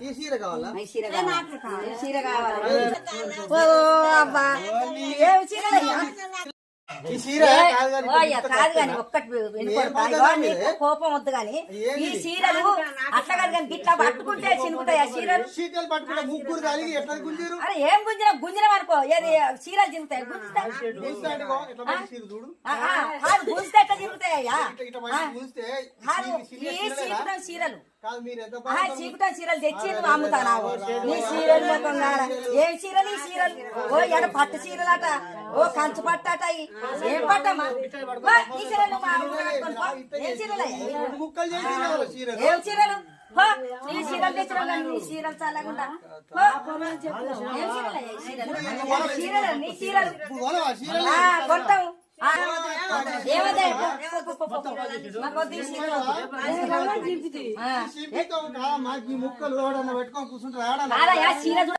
ఈ చీర కావాలా? ఈ చీర కావాలి? ఈ చీర కావాలి? ఓ అబ్బా. ఏం చీరలయ్యా ఈ చీర కాదు కానీ ఒక్కటి కోపం వద్దు కానీ ఈ చీరలు కానీ గిట్లా పట్టుకుంటే చినుకుతాయి ఆ చీరలు చీకలు పట్టుకుంటే ముగ్గురు కలిగి ఎట్లా గుంజీరు? అరే ఏం గుంజిన గుంజిన అనుకో. ఏది చీరలు చినుకుతాయి? గుంజితే ఎట్లా పట్టి చీర చూడు? ఆ, ఆ, కాదు గుంజితే ఎట్లా చినుకుతాయి అయ్యా ఇట్లా ఇట్లా పట్టి గుంజితే కాదు ఈ? చీకుటం చీరలు. చీకుటం చీరలు తెచ్చి నువ్వు అమ్ముతావు నీ చీరలు ఏం చీరలు ఈ చీరలు? ఓ ఎడ పట్టు చీరలట? ఓ కంచు పట్టట. ఏం పట్టమ్మా? ఈ చీరలు. ఏం చీరలు? నీ చీరలు తెచ్చిన నీ చీరలు చల్లకుండా చీరలు నీ చీరలు చీర